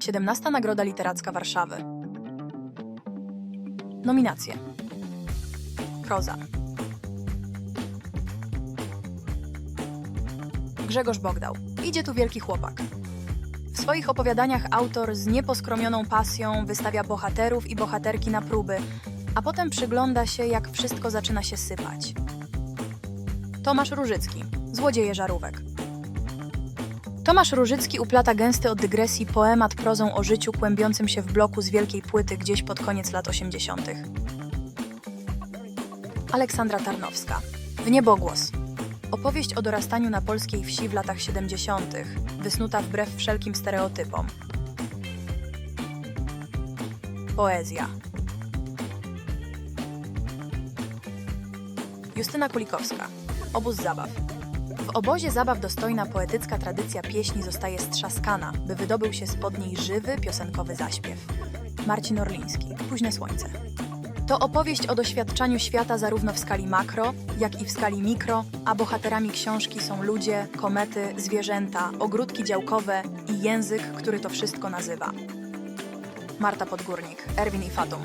17 Nagroda Literacka Warszawy. Nominacje. Proza. Grzegorz Bogdał. Idzie tu wielki chłopak. W swoich opowiadaniach autor z nieposkromioną pasją wystawia bohaterów i bohaterki na próby, a potem przygląda się, jak wszystko zaczyna się sypać. Tomasz Różycki. Złodzieje żarówek. Tomasz Różycki uplata gęsty od dygresji poemat prozą o życiu kłębiącym się w bloku z wielkiej płyty gdzieś pod koniec lat 80. Aleksandra Tarnowska. W niebogłos. Opowieść o dorastaniu na polskiej wsi w latach 70., wysnuta wbrew wszelkim stereotypom. Poezja. Justyna Kulikowska. Obóz zabaw. W obozie zabaw dostojna poetycka tradycja pieśni zostaje strzaskana, by wydobył się spod niej żywy, piosenkowy zaśpiew. Marcin Orliński. Późne słońce. To opowieść o doświadczaniu świata zarówno w skali makro, jak i w skali mikro, a bohaterami książki są ludzie, komety, zwierzęta, ogródki działkowe i język, który to wszystko nazywa. Marta Podgórnik, Erwin i Fatum.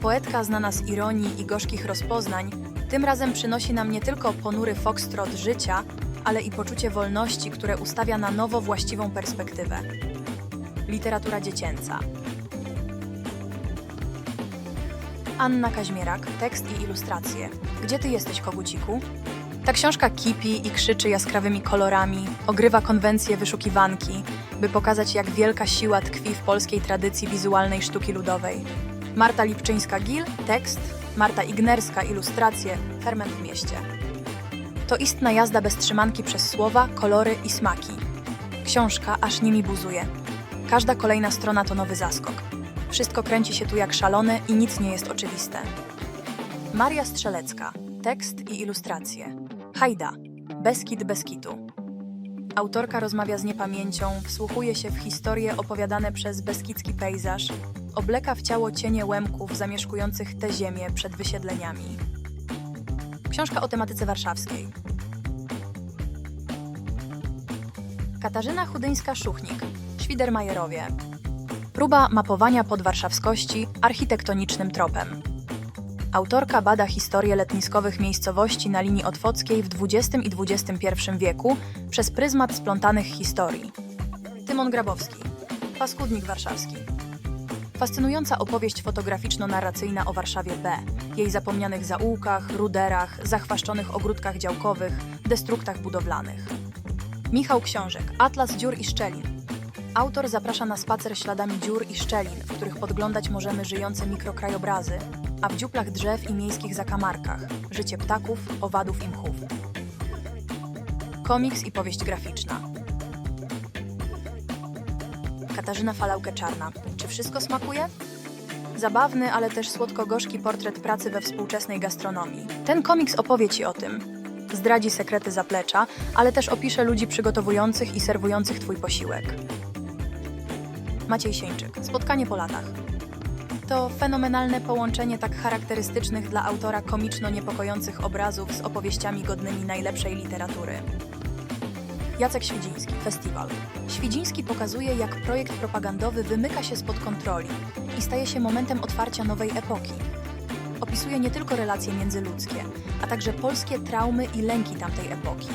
Poetka znana z ironii i gorzkich rozpoznań, tym razem przynosi nam nie tylko ponury foxtrot życia, ale i poczucie wolności, które ustawia na nowo właściwą perspektywę. Literatura dziecięca. Anna Kaźmierak, tekst i ilustracje. Gdzie ty jesteś, koguciku? Ta książka kipi i krzyczy jaskrawymi kolorami, ogrywa konwencje wyszukiwanki, by pokazać, jak wielka siła tkwi w polskiej tradycji wizualnej sztuki ludowej. Marta Lipczyńska-Gil, tekst, Marta Ignerska, ilustracje, ferment w mieście. To istna jazda bez trzymanki przez słowa, kolory i smaki. Książka aż nimi buzuje. Każda kolejna strona to nowy zaskok. Wszystko kręci się tu jak szalone i nic nie jest oczywiste. Maria Strzelecka. Tekst i ilustracje. Hajda. Beskid Beskitu. Autorka rozmawia z niepamięcią, wsłuchuje się w historie opowiadane przez beskidzki pejzaż, obleka w ciało cienie łemków zamieszkujących tę ziemię przed wysiedleniami. Książka o tematyce warszawskiej. Katarzyna Chudyńska-Szuchnik. Świdermajerowie. Próba mapowania podwarszawskości architektonicznym tropem. Autorka bada historię letniskowych miejscowości na linii otwockiej w XX i XXI wieku przez pryzmat splątanych historii. Tymon Grabowski. Paskudnik warszawski. Fascynująca opowieść fotograficzno-narracyjna o Warszawie B, jej zapomnianych zaułkach, ruderach, zachwaszczonych ogródkach działkowych, destruktach budowlanych. Michał Książek, Atlas dziur i szczelin. Autor zaprasza na spacer śladami dziur i szczelin, w których podglądać możemy żyjące mikrokrajobrazy, a w dziuplach drzew i miejskich zakamarkach życie ptaków, owadów i mchów. Komiks i powieść graficzna. Katarzyna Falałkę-Czarna. Czy wszystko smakuje? Zabawny, ale też słodko-gorzki portret pracy we współczesnej gastronomii. Ten komiks opowie Ci o tym. Zdradzi sekrety zaplecza, ale też opisze ludzi przygotowujących i serwujących Twój posiłek. Maciej Sieńczyk. Spotkanie po latach. To fenomenalne połączenie tak charakterystycznych dla autora komiczno-niepokojących obrazów z opowieściami godnymi najlepszej literatury. Jacek Świdziński, Festiwal. Świdziński pokazuje, jak projekt propagandowy wymyka się spod kontroli i staje się momentem otwarcia nowej epoki. Opisuje nie tylko relacje międzyludzkie, a także polskie traumy i lęki tamtej epoki.